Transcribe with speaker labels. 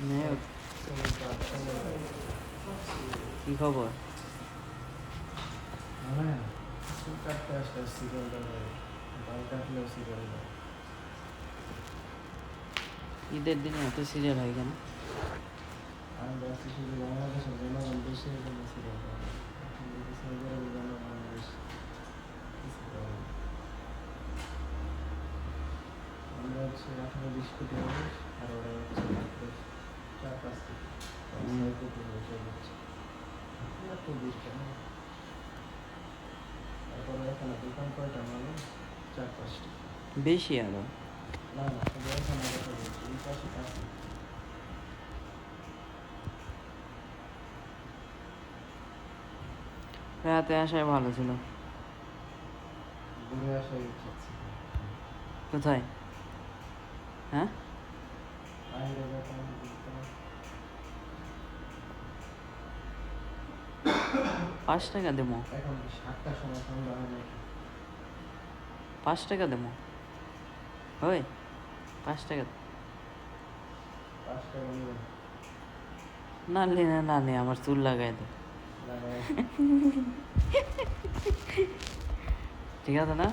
Speaker 1: নায়ক কি খবর
Speaker 2: হ্যাঁ
Speaker 1: ঈদের দিনে এত সিরিয়াল হয় কেন।
Speaker 2: আমরা হচ্ছে আঠারো বিশ কোটি মানুষ, আর ওরা হচ্ছে মাত্র চার পাঁচ কোটি পাঁচ ছয় কোটি হয়ে চলে যাচ্ছে এত বিশ কেন তারপরে এখানে দোকান কয়টা মানুষ চার পাঁচটি
Speaker 1: বেশি
Speaker 2: আরও।
Speaker 1: রাতে আসায় ভালো ছিল। কোথায়? হ্যাঁ? পাঁচ টাকা দেবো। পাঁচ টাকা দেবো। ওই পাঁচ টাকা। না নে না না নে আমার চুল লাগাই দে। ঠিক আছে না?